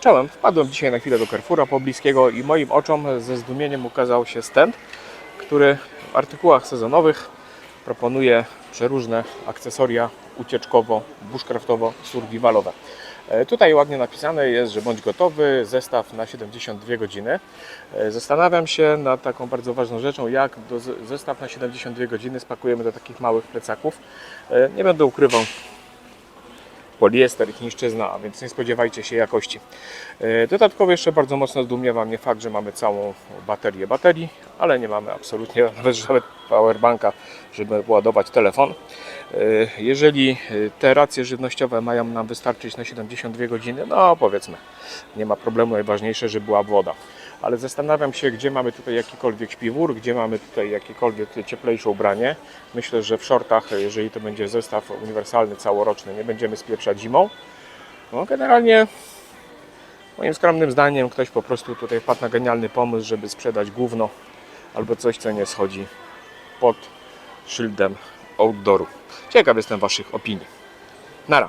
Czołem, wpadłem dzisiaj na chwilę do Carrefoura pobliskiego i moim oczom ze zdumieniem ukazał się stand, który w artykułach sezonowych proponuje przeróżne akcesoria ucieczkowo, bushcraftowo, survivalowe. E, Tutaj ładnie napisane jest, że bądź gotowy, zestaw na 72 godziny. E, Zastanawiam się nad taką bardzo ważną rzeczą, jak zestaw na 72 godziny spakujemy do takich małych plecaków. E, Nie będę ukrywał, poliester i chińszczyzna, a więc nie spodziewajcie się jakości. E, Dodatkowo jeszcze bardzo mocno zdumiewa mnie fakt, że mamy całą baterię baterii, ale nie mamy absolutnie nawet powerbanka, żeby ładować telefon. E, Jeżeli e, te racje żywnościowe mają nam wystarczyć na 72 godziny, no powiedzmy, nie ma problemu, najważniejsze, że była woda. Ale zastanawiam się, gdzie mamy tutaj jakikolwiek śpiwór, gdzie mamy tutaj jakiekolwiek cieplejsze ubranie. Myślę, że w shortach, jeżeli to będzie zestaw uniwersalny, całoroczny, nie będziemy spieprzać zimą. No generalnie moim skromnym zdaniem ktoś po prostu tutaj wpadł na genialny pomysł, żeby sprzedać gówno albo coś, co nie schodzi pod szyldem outdooru. Ciekaw jestem Waszych opinii. Nara.